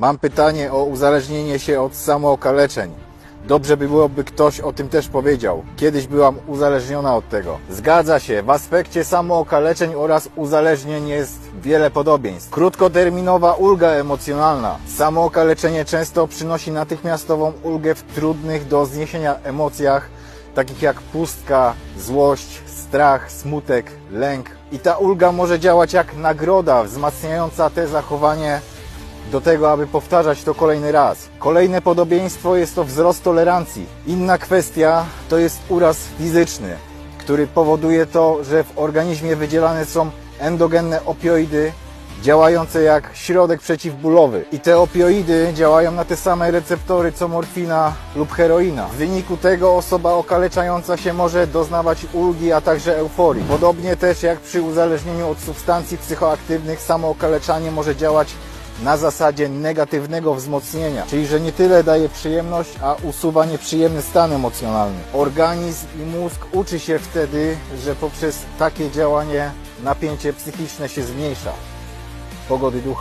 Mam pytanie o uzależnienie się od samookaleczeń. Dobrze by było, by ktoś o tym też powiedział. Kiedyś byłam uzależniona od tego. Zgadza się, w aspekcie samookaleczeń oraz uzależnień jest wiele podobieństw. Krótkoterminowa ulga emocjonalna. Samookaleczenie często przynosi natychmiastową ulgę w trudnych do zniesienia emocjach, takich jak pustka, złość, strach, smutek, lęk. I ta ulga może działać jak nagroda wzmacniająca te zachowanie do tego, aby powtarzać to kolejny raz. Kolejne podobieństwo jest to wzrost tolerancji. Inna kwestia to jest uraz fizyczny, który powoduje to, że w organizmie wydzielane są endogenne opioidy działające jak środek przeciwbólowy. I te opioidy działają na te same receptory co morfina lub heroina. W wyniku tego osoba okaleczająca się może doznawać ulgi, a także euforii. Podobnie też jak przy uzależnieniu od substancji psychoaktywnych, samo okaleczanie może działać na zasadzie negatywnego wzmocnienia, czyli że nie tyle daje przyjemność, a usuwa nieprzyjemny stan emocjonalny. Organizm i mózg uczy się wtedy, że poprzez takie działanie napięcie psychiczne się zmniejsza. Pogody ducha.